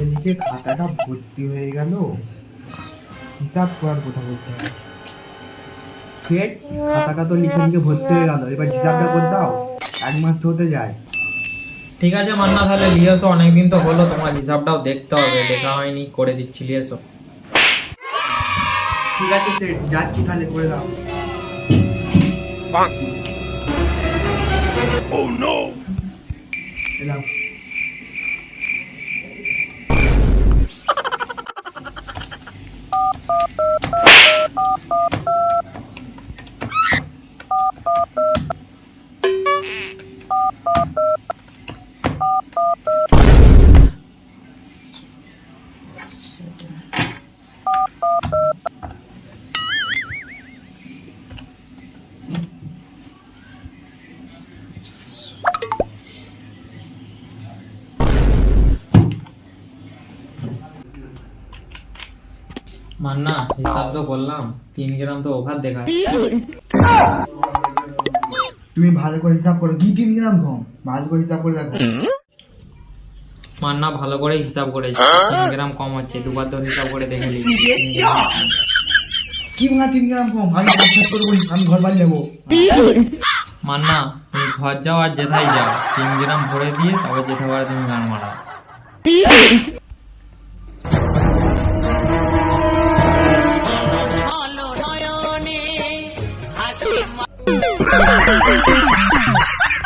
এদিকে খাতাটা ভর্তি হয়ে গেল। হিসাব করার কথা বলতে হবে। সেট খাতাটা তো লিখে লিখে ভর্তি হয়ে গেল। এবার হিসাবটা করে দাও এক মাস তো হতে যায়। ঠিক আছে মান্না তাহলে নিয়ে এসো অনেকদিন তো হলো তোমার হিসাবটাও দেখতে হবে। দেখা হয়নি করে দিচ্ছি নিয়ে এসো ঠিক আছে সেট যাচ্ছি তাহলে করে দাও। এলাম। মান্না হিসাব তো করলাম তিন গ্রাম তো ওভার দেখা তুমি ভালো করে হিসাব করো। দুই তিন গ্রাম কম? ভালো করে হিসাব করে দেখো। মান্না ভালো করে হিসাব করেছে। তিন গ্রাম কম হচ্ছে দুবার তো হিসাব করে দেখে নিই। কি ভাঙা তিন গ্রাম কম? আমি বিশ্বাস করব না, আমি ঘর বাড়ি যাব মান্না তুমি ঘর যাও আর যেথায় যাও। তিন গ্রাম ভরে দিয়ে তবে যেতে পারে তুমি গান মারা ভালো নয়নে Thank you.